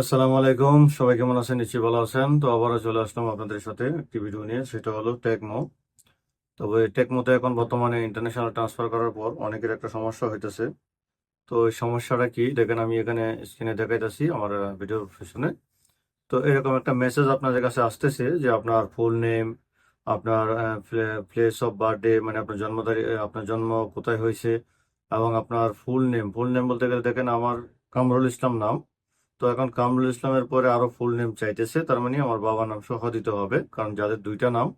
আসসালামু আলাইকুম। সবাই কেমন আছেন? নিশ্চয়ই ভালো আছেন। তো আবারও চলে আসলাম আপনাদের সাথে একটি ভিডিও নিয়ে, সেটা হলো টেকমো তবে টেকমোতে এখন বর্তমানে ইন্টারন্যাশনাল ট্রান্সফার করার পর অনেকের একটা সমস্যা হইতেছে। তো এই সমস্যাটা কি? দেখেন, আমি এখানে স্ক্রিনে দেখাইতেছি আমার ভিডিওর পেছনে তো এরকম একটা মেসেজ আপনাদের কাছে আসতেছে যে আপনার ফুল নেম আপনার প্লেস অফ বার্থডে মানে আপনার জন্ম তারিখ আপনার জন্ম কোথায় হয়েছে এবং আপনার ফুল নেম ফুল নেম বলতে গেলে দেখেন, আমার কামরুল ইসলাম নাম। তো এখন কামরুল ইসলামের পরে আরও ফুল নেম চাইতেছে, তার মানে আমার বাবার নাম সহ দিতে হবে, কারণ যাদের দুইটা নাম,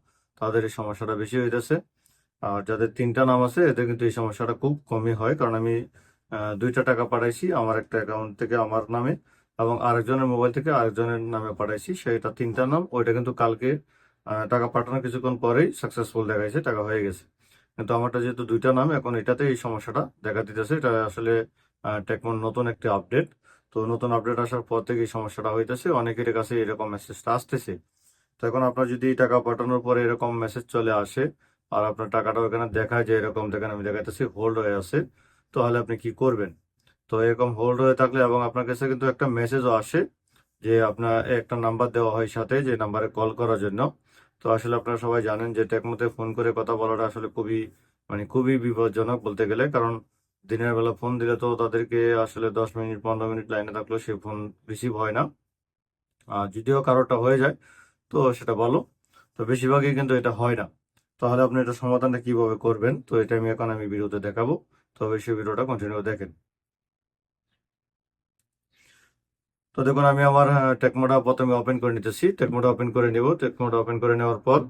তাদের এই সমস্যাটা বেশি হইতেছে। আর যাদের তিনটা নাম আছে, এদের কিন্তু এই সমস্যাটা খুব কমই হয়, কারণ আমি দুইটা টাকা পাঠাইছি আমার একটা অ্যাকাউন্ট থেকে আমার নামে, এবং আরেকজনের মোবাইল থেকে আরেকজনের নামে পাঠাইছি, সেটা তিনটা নাম, ওইটা কিন্তু কালকে টাকা পাঠানোর কিছুক্ষণ পরেই সাকসেসফুল দেখাইছে, টাকা হয়ে গেছে। কিন্তু আমারটা যেহেতু দুইটা নাম, এখন এটাতে এই সমস্যাটা দেখা দিতেছে, এটা আসলে টেকমোর নতুন একটি আপডেট তো নতুন আপডেট আসার পর থেকে সমস্যাটা হইতেছে। অনেকের কাছে এরকম মেসেজটা আসতেছে। তো এখন আপনার যদি টাকা পাঠানোর পরে এরকম মেসেজ চলে আসে আর আপনার টাকাটা ওখানে দেখায় যে এরকম, দেখেন আমি দেখাইতেছি হোল্ড হয়ে আছে, তাহলে আপনি কি করবেন? তো এরকম হোল্ড হয়ে থাকলে এবং আপনার কাছে কিন্তু একটা মেসেজও আসে যে আপনার একটা নাম্বার দেওয়া হয় সাথে যে নাম্বারে কল করার জন্য। তো আসলে আপনারা সবাই জানেন যে টেকমোতে ফোন করে কথা বলাটা আসলে খুবই মানে খুবই বিপজ্জনক বলতে গেলে। কারণ দিনের বেলা ফোন দিলে তো তাদেরকে আসলে দশ মিনিট, পনেরো মিনিট লাইনে থাকলেও সে ফোন রিসিভ হয় না। আর যদিও কারোরটা হয়ে যায়, তো সেটা ভালো। তো বেশিরভাগই কিন্তু এটা হয় না। তাহলে আপনি এটা সমাধানটা কীভাবে করবেন? তো এটা আমি এখন আমি ভিডিওতে দেখাবো। তবে অবশ্যই ভিডিওটা কন্টিনিউ দেখেন। তো দেখুন, আমি আমার টেকমোটা প্রথমে ওপেন করে নিতেছি। টেকমোটা ওপেন করে নেব। টেকমোটা ওপেন করে নেওয়ার পর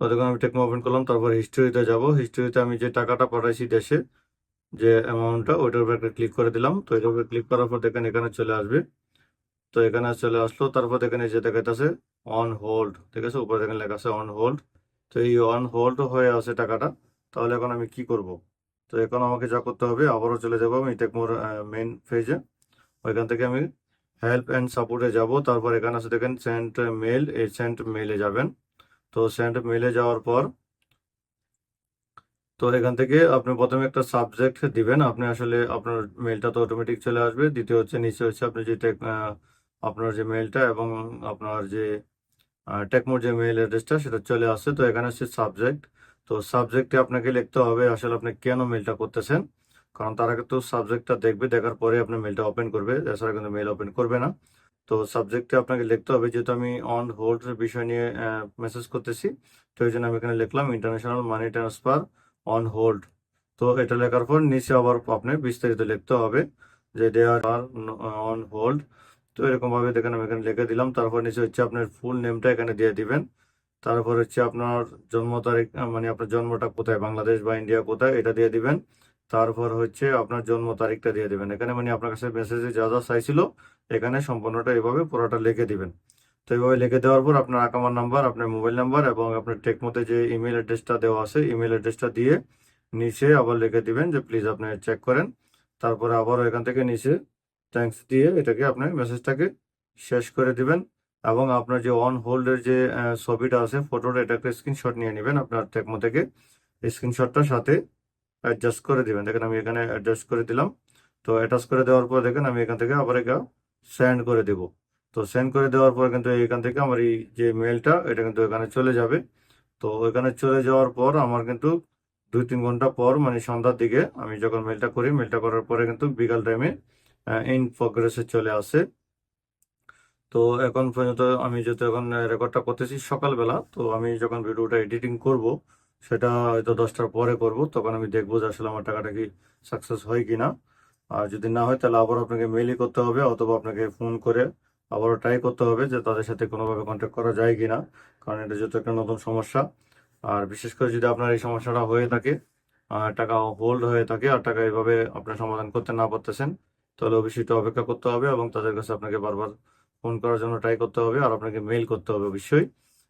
তো দেখুন আমি টেকমো ওপেন করলাম, তারপর হিস্টোরিতে যাব। হিস্টোরিতে আমি যে টাকাটা পাঠাইছি দেশে, যে অ্যামাউন্টটা ওইটার উপর একটা ক্লিক করে দিলাম। তো এটার উপর ক্লিক করার পর দেখেন এখানে চলে আসবে। তো এখানে চলে আসলো, তারপর দেখেন এই যে দেখাইতেছে অন হোল্ড ঠিক আছে? উপরে দেখেন লেখা আছে অন হোল্ড তো এই অন হোল্ড হয়ে আছে টাকাটা, তাহলে এখন আমি কি করব? তো এখন আমাকে যা করতে হবে, আবারও চলে যাব আমি টেকমোর মেন পেজে ওইখান থেকে আমি হেল্প অ্যান্ড সাপোর্টে যাব। তারপর এখানে আছে দেখেন সেন্ট মেল এই সেন্ট মেলে যাবেন। তো সেন্ট মেলে যাওয়ার পর তো এখান থেকে আপনি প্রথমে একটা সাবজেক্ট দিবেন। আপনি আসলে আপনার মেলটা তো অটোমেটিক চলে আসবে। দ্বিতীয় হচ্ছে, নিচে হচ্ছে আপনি যে টেক আপনার যে মেলটা এবং আপনার যে টেকমোর যে মেল অ্যাড্রেসটা সেটা চলে আসছে। তো এখানে হচ্ছে সাবজেক্ট তো সাবজেক্টে আপনাকে লিখতে হবে আসলে আপনি কেন মেলটা করতেছেন? কারণ তারা কিন্তু সাবজেক্টটা দেখবে, দেখার পরে আপনি মেলটা ওপেন করবে। এছাড়া কিন্তু মেল ওপেন করবে না। তো সাবজেক্টে আপনাকে লিখতে হবে, যেহেতু আমি অন হোল্ড বিষয় নিয়ে মেসেজ করতেছি, তো এই জন্য আমি এখানে লিখলাম international money transfer on hold তো এটা লেখার পর নিচে আবার আপনি বিস্তারিত লিখতে হবে যে দে আর অন হোল্ড তো এরকমভাবে দেখেন আমি এখানে লিখে দিলাম, তারপর নিচে হচ্ছে আপনার ফুল নেমটা এখানে দিয়ে দিবেন। তারপর হচ্ছে আপনার জন্ম তারিখ মানে আপনার জন্মটা কোথায়, বাংলাদেশ বা ইন্ডিয়া কোথায়, এটা দিয়ে দিবেন। তারপর হচ্ছে আপনার জন্ম তারিখটা দিয়ে দেবেন। এখানে মানে আপনার কাছে মেসেজে যা যা চাইছিল, এখানে সম্পূর্ণটা এভাবে পুরোটা লিখে দিবেন। তো এইভাবে লিখে দেওয়ার পর আপনার আকামার নাম্বার আপনার মোবাইল নাম্বার এবং আপনার টেকমোতে যে ইমেল অ্যাড্রেসটা দেওয়া আছে ইমেল অ্যাড্রেসটা দিয়ে নিচে আবার লিখে দিবেন যে প্লিজ আপনি চেক করেন। তারপরে আবারও এখান থেকে নিচে থ্যাঙ্কস দিয়ে এটাকে আপনার মেসেজটাকে শেষ করে দিবেন এবং আপনার যে অন হোল্ডের যে ছবিটা আছে ফটোটা এটাকে স্ক্রিনশট নিয়ে নেবেন। আপনার টেকমো থেকে স্ক্রিনশটটার সাথে অ্যাডজাস্ট করে দিবেন। দেখেন আমি এখানে অ্যাডজাস্ট করে দিলাম। তো অ্যাটাচ করে দেওয়ার পর দেখেন আমি এখান থেকে আবার এটা সেন্ড করে দেব। তো সেন্ড করে দেওয়ার পর কিন্তু এখান থেকে আমার এই যে মেলটা এটা কিন্তু এখানে চলে যাবে। তো ওইখানে চলে যাওয়ার পর আমার কিন্তু দুই তিন ঘণ্টা পর মানে সন্ধ্যার দিকে আমি যখন মেলটা করি মেলটা করার পরে কিন্তু বিকাল টাইমে ইন প্রগ্রেসে চলে আসে। তো এখন পর্যন্ত আমি যেহেতু এখন রেকর্ডটা করতেছি সকালবেলা, তো আমি যখন ভিডিওটা এডিটিং করব সেটা হয়তো দশটার পরে করব, তখন আমি দেখব যে আসলে আমার টাকাটা কি সাকসেস হয় কিনা। আর যদি না হয়, তাহলে আবার আপনাকে মেইলই করতে হবে, অথবা আপনাকে ফোন করে আবারও ট্রাই করতে হবে যে তাদের সাথে কোনোভাবে কন্ট্যাক্ট করা যায় কি না কারণ এটা যেহেতু একটা নতুন সমস্যা। আর বিশেষ করে যদি আপনার এই সমস্যাটা হয়ে থাকে টাকা হোল্ড হয়ে থাকে আর টাকা এইভাবে আপনার সমাধান করতে না পারতেছেন, তাহলে অবশ্যই অপেক্ষা করতে হবে এবং তাদের কাছে আপনাকে বারবার ফোন করার জন্য ট্রাই করতে হবে আর আপনাকে মেইল করতে হবে অবশ্যই।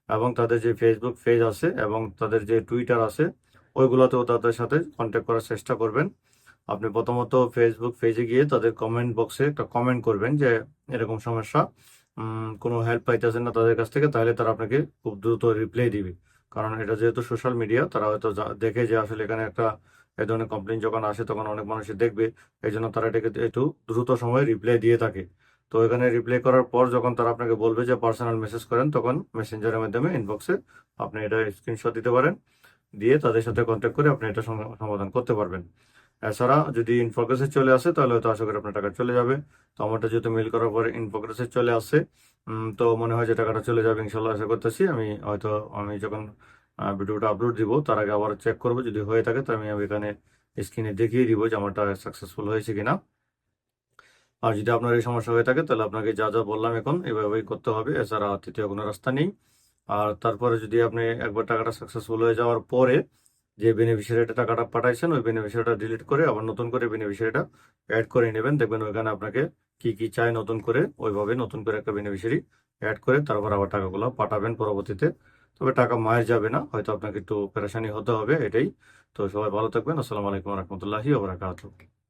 এবং তাদের যে ফেসবুক পেজ আছে এবং তাদের যে টুইটার আছে, ওইগুলোতেও তাদের সাথে কন্ট্যাক্ট করার চেষ্টা করবেন। আপনি প্রথমত ফেসবুক পেজে গিয়ে তাদের কমেন্ট বক্সে একটা কমেন্ট করবেন যে এরকম সমস্যা কোনো হেল্প পাইতেছেন না তাদের কাছ থেকে, তাহলে তারা আপনাকে খুব দ্রুত রিপ্লাই দিবে। কারণ এটা যেহেতু সোশ্যাল মিডিয়া তারা হয়তো দেখে যে আসলে এখানে একটা, এ ধরনের কমপ্লেন যখন আসে, তখন অনেক মানুষই দেখবে। এই জন্য তারা এটাকে একটু দ্রুত সময়ে রিপ্লাই দিয়ে থাকে। তো এখানে রিপ্লাই করার পর যখন তারা আপনাকে বলবে যে পার্সোনাল মেসেজ করেন, তখন মেসেঞ্জারের মাধ্যমে ইনবক্সে আপনি এটা স্ক্রিনশট দিতে পারেন। দিয়ে তাদের সাথে কন্ট্যাক্ট করে আপনি এটা সম- সমাধান করতে পারবেন। এছাড়া যদি ইনফোগ্রেসে চলে আসে, তাহলে হয়তো আশা করি আপনার টাকা চলে যাবে। তো আমারটা যেহেতু মেল করার পরে ইনফোগ্রেসে চলে আসে তো মনে হয় যে টাকাটা চলে যাবে ইনশাল্লাহ আশা করতেছি। আমি হয়তো, আমি যখন ভিডিওটা আপলোড দিব, তার আগে আবার চেক করব। যদি হয়ে থাকে, তো আমি এখানে স্ক্রিনে দেখিয়ে দিব যে আমারটা সাকসেসফুল হয়েছে কিনা। আর যদি আপনার এই সমস্যা হয়ে থাকে, তাহলে আপনাকে যা যা বললাম এখন এভাবেই করতে হবে। এছাড়া তৃতীয় কোনো রাস্তা নেই। আর তারপরে যদি আপনি একবার টাকাটা সাকসেসফুল হয়ে যাওয়ার পরে যে বেনিফিশিয়ারিটা টাকাটা পাঠাইছেন, ওই বেনিফিশিয়ারিটা ডিলিট করে আবার নতুন করে বেনিফিশিয়ারিটা অ্যাড করে নেবেন। দেখবেন ওইখানে আপনাকে কি কি চাই নতুন করে, ওইভাবে নতুন করে একটা বেনিফিশিয়ারি অ্যাড করে তারপর আবার টাকাগুলো পাঠাবেন পরবর্তীতে। তবে টাকা মায়ের যাবে না, হয়তো আপনাকে একটু পেরেশানি হতে হবে, এটাই। তো সবাই ভালো থাকবেন। আসসালামু আলাইকুম রহমতুল্লাহি ওবরাকাতুহ